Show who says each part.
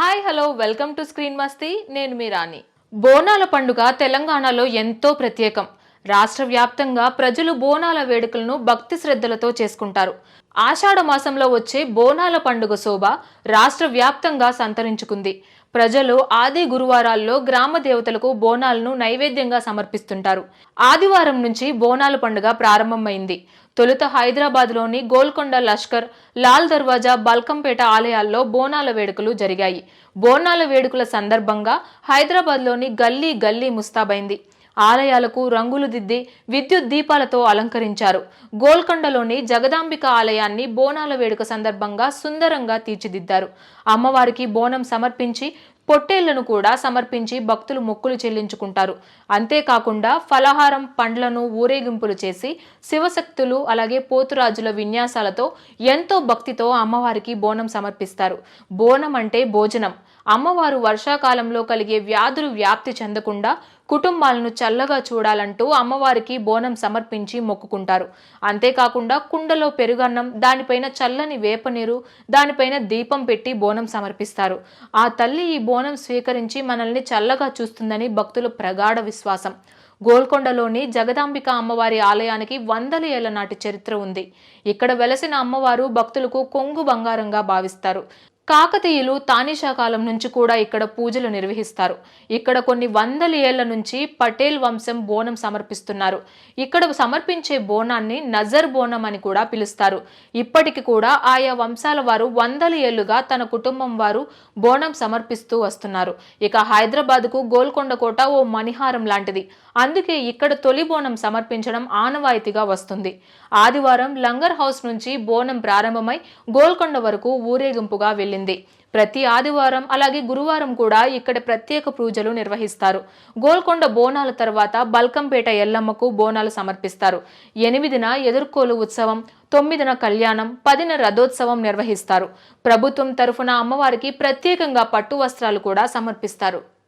Speaker 1: Hi hello welcome to Screen Masti. నేను మీ రాణి. బోనాల పండుగ తెలంగాణలో ఎంతో ప్రత్యేకం. రాష్ట్ర వ్యాప్తంగా ప్రజలు బోనాల వేడుకలను భక్తి శ్రద్ధలతో చేసుకుంటారు. ఆషాఢ మాసంలో వచ్చే బోనాల పండుగ శోభ రాష్ట్ర వ్యాప్తంగా సంతరించుకుంది. ప్రజలు ఆది గురువారాల్లో గ్రామ దేవతలకు బోనాలను నైవేద్యంగా సమర్పిస్తుంటారు. ఆదివారం నుంచి బోనాల పండుగ ప్రారంభమైంది. తొలుత హైదరాబాద్లోని గోల్కొండ లష్కర్ లాల్ దర్వాజా బల్కంపేట ఆలయాల్లో బోనాల వేడుకలు జరిగాయి. బోనాల వేడుకల సందర్భంగా హైదరాబాద్లోని గల్లీ గల్లీ ముస్తాబైంది. ఆలయాలకు రంగులు దిద్ది విద్యుత్ దీపాలతో అలంకరించారు. గోల్కొండలోని జగదాంబిక ఆలయాన్ని బోనాల వేడుక సందర్భంగా సుందరంగా తీర్చిదిద్దారు. అమ్మవారికి బోనం సమర్పించి పొట్టేళ్ళను కూడా సమర్పించి భక్తులు మొక్కులు చెల్లించుకుంటారు. అంతేకాకుండా ఫలహారం పండ్లను ఊరేగింపులు చేసి శివశక్తులు అలాగే పోతురాజుల విన్యాసాలతో ఎంతో భక్తితో అమ్మవారికి బోనం సమర్పిస్తారు. బోనం అంటే భోజనం. అమ్మవారు వర్షాకాలంలో కలిగే వ్యాధులు వ్యాప్తి చెందకుండా కుటుంబాలను చల్లగా చూడాలంటూ అమ్మవారికి బోనం సమర్పించి మొక్కుకుంటారు. అంతేకాకుండా కుండలో పెరుగన్నం దానిపైన చల్లని వేపనీరు దానిపైన దీపం పెట్టి బోనం సమర్పిస్తారు. ఆ తల్లి ఈ బోనం స్వీకరించి మనల్ని చల్లగా చూస్తుందని భక్తుల ప్రగాఢ విశ్వాసం. గోల్కొండలోని జగదాంబిక అమ్మవారి ఆలయానికి వందల ఏళ్ళ నాటి చరిత్ర ఉంది. ఇక్కడ వెలసిన అమ్మవారు భక్తులకు కొంగు బంగారంగా భావిస్తారు. కాకతీయులు తానిషా కాలం నుంచి కూడా ఇక్కడ పూజలు నిర్వహిస్తారు. ఇక్కడ కొన్ని వందల ఏళ్ళ నుంచి పటేల్ వంశం బోనం సమర్పిస్తున్నారు. ఇక్కడ సమర్పించే బోనాన్ని నజర్ బోనం అని కూడా పిలుస్తారు. ఇప్పటికి కూడా ఆయా వంశాల వారు వందల ఏళ్ళుగా తన కుటుంబం వారు బోనం సమర్పిస్తూ వస్తున్నారు. ఇక హైదరాబాద్కు గోల్కొండ కోట ఓ మణిహారం లాంటిది. అందుకే ఇక్కడ తొలి బోనం సమర్పించడం ఆనవాయితీగా వస్తుంది. ఆదివారం లంగర్ హౌస్ నుంచి బోనం ప్రారంభమై గోల్కొండ వరకు ఊరేగింపుగా వెళ్ళింది. ప్రతి ఆదివారం అలాగే గురువారం కూడా ఇక్కడ ప్రత్యేక పూజలు నిర్వహిస్తారు. గోల్కొండ బోనాల తర్వాత బల్కంపేట ఎల్లమ్మకు బోనాలు సమర్పిస్తారు. ఎనిమిదిన ఎదుర్కోలు ఉత్సవం తొమ్మిదిన కళ్యాణం పదిన రథోత్సవం నిర్వహిస్తారు. ప్రభుత్వం తరఫున అమ్మవారికి ప్రత్యేకంగా పట్టు వస్త్రాలు కూడా సమర్పిస్తారు.